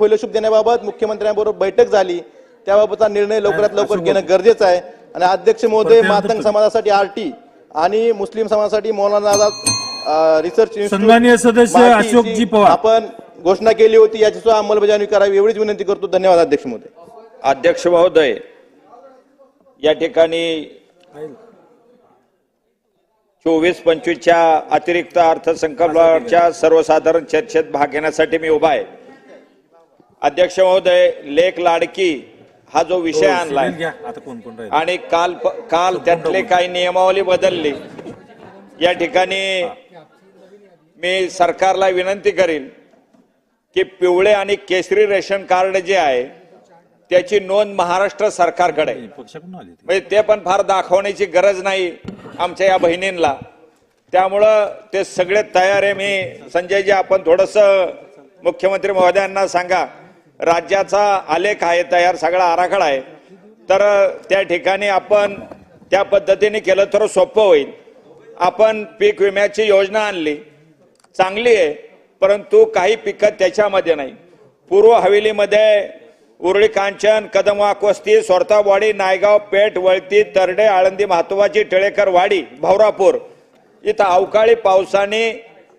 Fellowship देण्याबाबत मुख्यमंत्र्यांबरोबर बैठक झाली. त्याबाबतचा निर्णय लवकरात लवकर घेणं गरजेचं आहे. आणि अध्यक्ष महोदय मातंग समाजासाठी आरटी आणि मुस्लिम समाजासाठी मौलाना आझाद रिसर्च सदस्य अशोकजी पवार. आपण घोषणा केली होती. याची सुद्धा अंमलबजावणी करावी एवढीच विनंती करतो. धन्यवाद अध्यक्ष महोदय. अध्यक्ष महोदय या ठिकाणी चोवीस पंचवीसच्या अतिरिक्त अर्थसंकल्पाच्या सर्वसाधारण चर्चेत भाग घेण्यासाठी मी उभा आहे. अध्यक्ष महोदय लेख लाडकी हा जो विषय हो, राहील? आणि काल काल त्यातले काही नियमावली बदलली. या ठिकाणी मी सरकारला विनंती करीन की पिवळे आणि केसरी रेशन कार्ड जे आहे त्याची नोंद महाराष्ट्र सरकारकडे. म्हणजे ते पण फार दाखवण्याची गरज नाही आमच्या या बहिणींना. त्यामुळं ते सगळे तयार आहे. मी संजयजी आपण थोडस मुख्यमंत्री महोदयांना सांगा. राज्याचा आलेख आहे तयार सगळा आराखडा आहे. तर त्या ठिकाणी आपण त्या पद्धतीने केलं तर सोपं होईल. आपण पीक विम्याची योजना आणली. चांगली आहे परंतु काही पिकं त्याच्यामध्ये नाही. पूर्व हवेलीमध्ये उरळी कांचन कदमवाक वस्ती सोरतावाडी नायगाव पेठ वळती तरडे आळंदी महातोबाची टिळेकर वाडी भावरापूर इथं अवकाळी पावसाने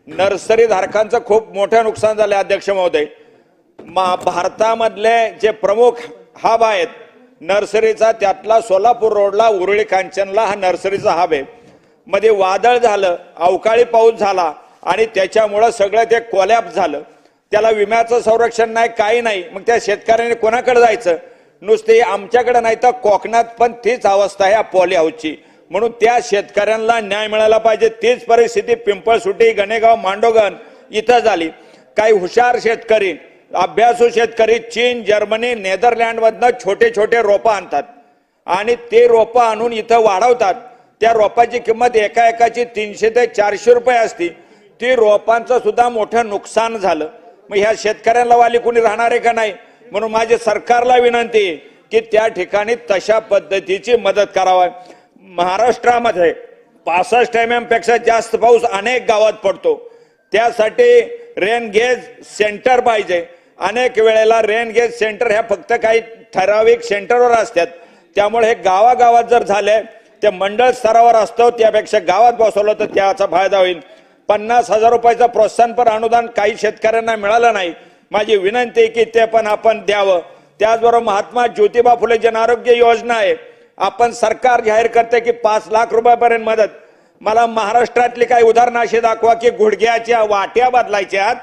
नर्सरी धारकांचं खूप मोठं नुकसान झालं अध्यक्ष महोदय. भारतामधले जे प्रमुख हब आहेत नर्सरीचा त्यातला सोलापूर रोडला उरळी कांचनला हा नर्सरीचा हब आहे. मध्ये वादळ झालं अवकाळी पाऊस झाला आणि त्याच्यामुळं सगळं ते कोलॅप झालं. त्याला विम्याचं संरक्षण नाही काही नाही. मग त्या शेतकऱ्याने कोणाकडे जायचं? नुसते आमच्याकडे नाही तर कोकणात पण तीच अवस्था आहे या पॉली हाऊसची म्हणून त्या शेतकऱ्यांना न्याय मिळाला पाहिजे. तीच परिस्थिती पिंपळसुटी गणेगाव मांडोगण इथं झाली. काही हुशार शेतकरी अभ्यासू शेतकरी चीन जर्मनी नेदरलँडमधनं छोटे छोटे रोपं आणतात. आणि ते रोपं आणून इथं वाढवतात. त्या रोपाची किंमत एका एकाची तीनशे ते चारशे रुपये असती. ती रोपांचं सुद्धा मोठं नुकसान झालं. मग ह्या शेतकऱ्यांना वाली कोणी राहणार आहे का नाही? म्हणून माझी सरकारला विनंती आहे की त्या ठिकाणी तशा पद्धतीची मदत करावा. महाराष्ट्रामध्ये पासष्ट एम एमपेक्षा जास्त पाऊस अनेक गावात पडतो. त्यासाठी रेन गेज सेंटर पाहिजे. अनेक वेळेला रेनगेज सेंटर ह्या फक्त काही ठराविक सेंटरवर असतात. त्यामुळे हे गावागावात जर झाले ते मंडळ स्तरावर असतो त्यापेक्षा गावात बसवलं तर त्याचा फायदा होईल. पन्नास हजार रुपयाचं प्रोत्साहनपर अनुदान काही शेतकऱ्यांना मिळालं नाही. माझी विनंती आहे की ते पण आपण द्यावं. त्याचबरोबर महात्मा ज्योतिबा फुले जन आरोग्य योजना आहे. आपण सरकार जाहीर करते की पाच लाख रुपयापर्यंत मदत. मला महाराष्ट्रातली काही उदाहरणं अशी दाखवा की गुडघ्याच्या वाट्या बदलायच्यात.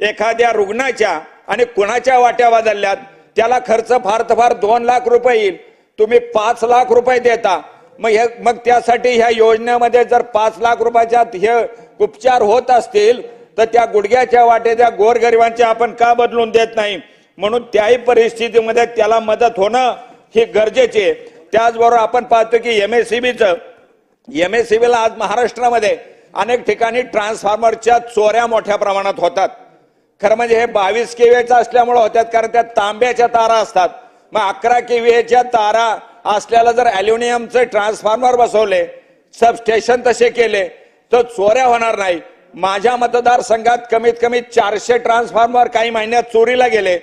एखाद्या रुग्णाच्या आणि कुणाच्या वाट्या बदलल्यात? त्याला खर्च फार तर फार दोन लाख रुपये येईल. तुम्ही पाच लाख रुपये देता. मग हे मग त्यासाठी ह्या योजनेमध्ये जर पाच लाख रुपयाच्या हे उपचार होत असतील तर त्या गुडघ्याच्या वाटेच्या गोरगरिबांच्या आपण का बदलून देत नाही? म्हणून त्याही परिस्थितीमध्ये त्याला मदत होणं हे गरजेचे आहे. त्याचबरोबर आपण पाहतो की एम एस सी बीचं एम एस सी बीला आज महाराष्ट्रामध्ये अनेक ठिकाणी ट्रान्सफॉर्मरच्या चोऱ्या मोठ्या प्रमाणात होतात. खरं म्हणजे हे बावीस केव्हीच्या असल्यामुळे होत्यात कारण त्यात तांब्याच्या तारा असतात. मग अकरा केव्हीच्या तारा असल्याला जर अल्युमिनियमचे ट्रान्सफॉर्मर बसवले सबस्टेशन तसे केले तर चोऱ्या होणार नाही. माझ्या मतदारसंघात कमीत कमी चारशे ट्रान्सफॉर्मर काही महिन्यात चोरीला गेले.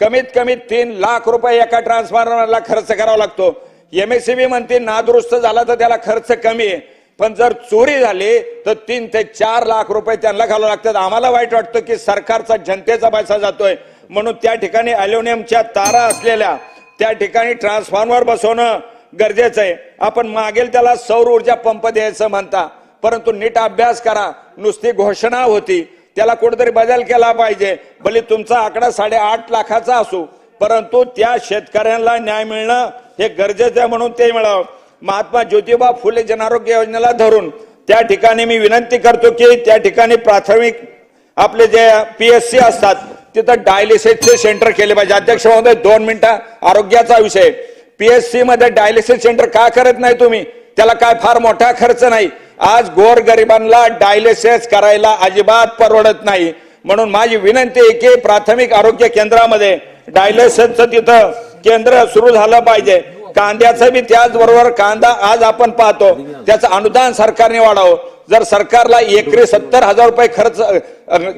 कमीत कमी तीन लाख रुपये एका ट्रान्सफॉर्मरला खर्च करावा लागतो. एमएससीबी म्हणते नादुरुस्त झाला तर त्याला खर्च कमी आहे. पण जर चोरी झाली तर तीन ते चार लाख रुपये त्यांना घालावं लागतात. आम्हाला वाईट वाटतं की सरकारचा जनतेचा पैसा जातोय. म्हणून त्या ठिकाणी अल्युमिनियमच्या तारा असलेल्या त्या ठिकाणी ट्रान्सफॉर्मर बसवणं गरजेचं आहे. आपण मागेल त्याला सौर ऊर्जा पंप द्यायचं म्हणता परंतु नीट अभ्यास करा. नुसती घोषणा होती. त्याला कुठेतरी बदल केला पाहिजे. भले तुमचा आकडा साडेआठ लाखाचा असू परंतु त्या शेतकऱ्यांना न्याय मिळणं हे गरजेचं आहे म्हणून ते मिळावं. महात्मा ज्योतिबा फुले जनारोग्य योजनेला धरून त्या ठिकाणी मी विनंती करतो की त्या ठिकाणी प्राथमिक आपले जे पी एस सी असतात तिथं डायलिसिसचे सेंटर केले पाहिजे. अध्यक्ष महोदय दोन मिनिटं आरोग्याचा विषय. पी एसमध्ये डायलिसिस सेंटर का करत नाही तुम्ही? त्याला काय फार मोठा खर्च नाही. आज गोर गरिबांना डायलिसिस करायला अजिबात परवडत नाही. म्हणून माझी विनंती आहे की प्राथमिक आरोग्य केंद्रामध्ये डायलिसिसचं तिथं केंद्र सुरू झालं पाहिजे. कांद्याचं बी त्याचबरोबर कांदा आज आपण पाहतो. त्याचं अनुदान सरकारने वाढावं. जर सरकारला एकरी सत्तर हजार रुपये खर्च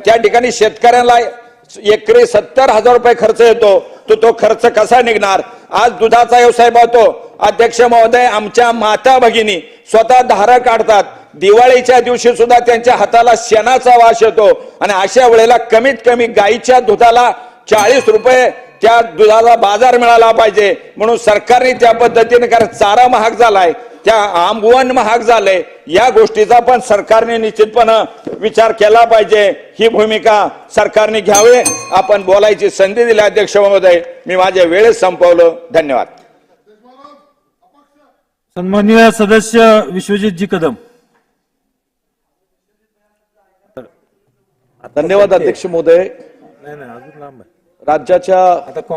त्या ठिकाणी शेतकऱ्यांना एकरी सत्तर हजार रुपये खर्च येतो तो तो खर्च कसा निघणार? आज दुधाचा व्यवसाय पाहतो. अध्यक्ष महोदय आमच्या माता भगिनी स्वतः धारा काढतात. दिवाळीच्या दिवशी सुद्धा त्यांच्या हाताला शेणाचा वास येतो. आणि अशा वेळेला कमीत कमी गाईच्या दुधाला चाळीस रुपये त्या दुधाला बाजार मिळाला पाहिजे. म्हणून सरकारने त्या पद्धतीने कारण चारा महाग झालाय त्या आंबवण महाग झालंय या गोष्टीचा पण सरकारने निश्चितपणे विचार केला पाहिजे. ही भूमिका सरकारने घ्यावी. आपण बोलायची संधी दिली अध्यक्ष महोदय. मी माझ्या वेळेत संपवलं. धन्यवाद. सन्माननीय सदस्य विश्वजितजी कदम. धन्यवाद अध्यक्ष महोदय. नाही नाही अजून लांब आहे. राज्याच्या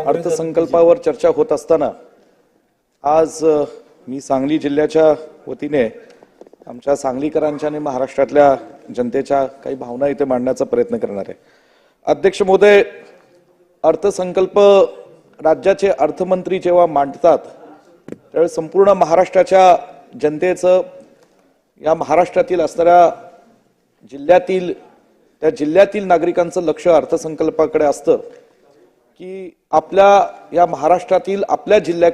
अर्थसंकल्पावर चर्चा होत असताना आज मी सांगली जिल्ह्याच्या वतीने आमच्या सांगलीकरांच्या आणि महाराष्ट्रातल्या जनतेच्या काही भावना इथे मांडण्याचा प्रयत्न करणार आहे. अध्यक्ष महोदय अर्थसंकल्प राज्याचे अर्थमंत्री जेव्हा मांडतात त्यावेळेस संपूर्ण महाराष्ट्राच्या जनतेचं या महाराष्ट्रातील असणाऱ्या जिल्ह्यातील त्या जिल्ह्यातील नागरिकांचं लक्ष अर्थसंकल्पाकडे असतं. की आपल्या या महाराष्ट्रातील आपल्या जिल्ह्याकडे